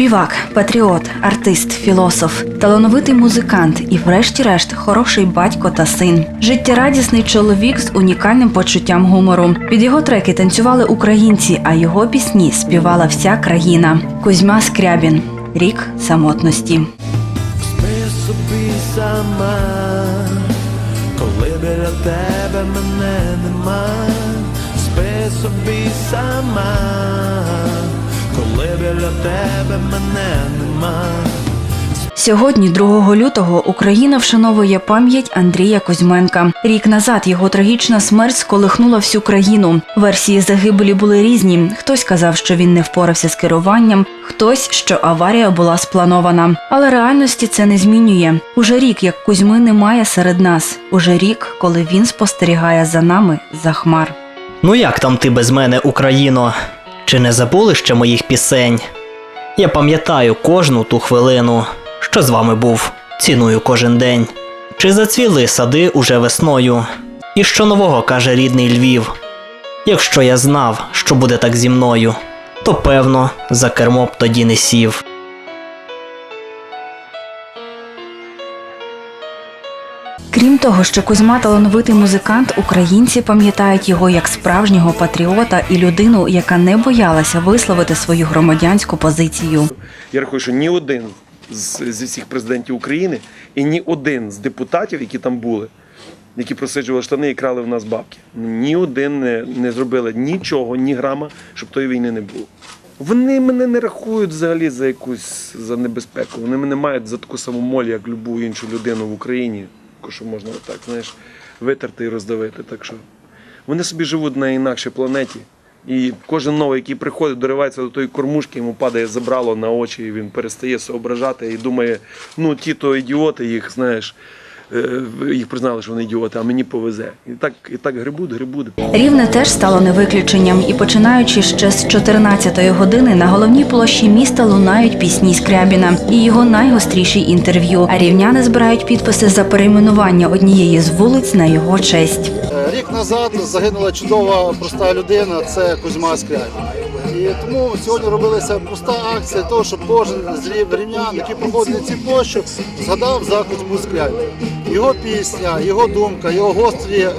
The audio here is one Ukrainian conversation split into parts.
Співак, патріот, артист, філософ, талановитий музикант і, врешті-решт, хороший батько та син. Життєрадісний чоловік з унікальним почуттям гумору. Під його треки танцювали українці, а його пісні співала вся країна. Кузьма Скрябін. Рік самотності. Собі сама, коли біля тебе мене нема, спи собі сама, коли біля тебе мене нема. Сьогодні, 2 лютого, Україна вшановує пам'ять Андрія Кузьменка. Рік назад його трагічна смерть сколихнула всю країну. Версії загибелі були різні. Хтось казав, що він не впорався з керуванням, хтось, що аварія була спланована. Але реальності це не змінює. Уже рік, як Кузьми немає серед нас. Уже рік, коли він спостерігає за нами за хмар. Ну як там ти без мене, Україно? Чи не забули ще моїх пісень? Я пам'ятаю кожну ту хвилину, що з вами був, ціную кожен день. Чи зацвіли сади уже весною? І що нового каже рідний Львів? Якщо я знав, що буде так зі мною, то певно за кермо б тоді не сів. Крім того, що Кузьма талановитий музикант, українці пам'ятають його як справжнього патріота і людину, яка не боялася висловити свою громадянську позицію. Я рахую, що ні один з, зі всіх президентів України і ні один з депутатів, які там були, які просиджували штани і крали в нас бабки, ні один не, не зробили нічого, ні грама, щоб тої війни не було. Вони мене не рахують взагалі за якусь за небезпеку. Вони мене мають за таку саму моль, як любу іншу людину в Україні, яку що можна отак, знаєш, витерти і роздавити. Так що вони собі живуть на інакшій планеті. І кожен новий, який приходить, доривається до тої кормушки, йому падає забрало на очі, і він перестає соображати і думає, ну ті то ідіоти, їх знаєш, їх признали, що вони ідіоти, а мені повезе. І так, і так грибуть, грибуть. Рівне теж стало не виключенням, і починаючи ще з 14-ї години на головній площі міста лунають пісні Скрябіна і його найгостріші інтерв'ю. А рівняни збирають підписи за перейменування однієї з вулиць на його честь. Е, Рік назад загинула чудова проста людина, це Кузьма Скрябін. І тому сьогодні робилася проста акція, того, щоб кожен з рів- рівнян, який проходить на ці площу, згадав за Кузьму Скрябіна. Його пісня, його думка, його гострі е,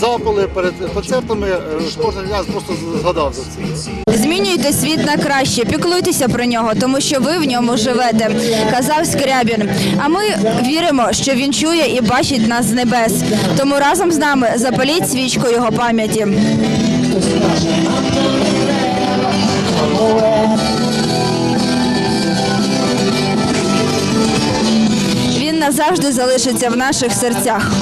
запали перед концертами, е, кожен рівнян просто згадав за це. Змінюйте світ на краще, піклуйтеся про нього, тому що ви в ньому живете, казав Скрябін. А ми віримо, що він чує і бачить нас з небес. Тому разом з нами запаліть свічку його пам'яті. Назавжди залишиться в наших серцях.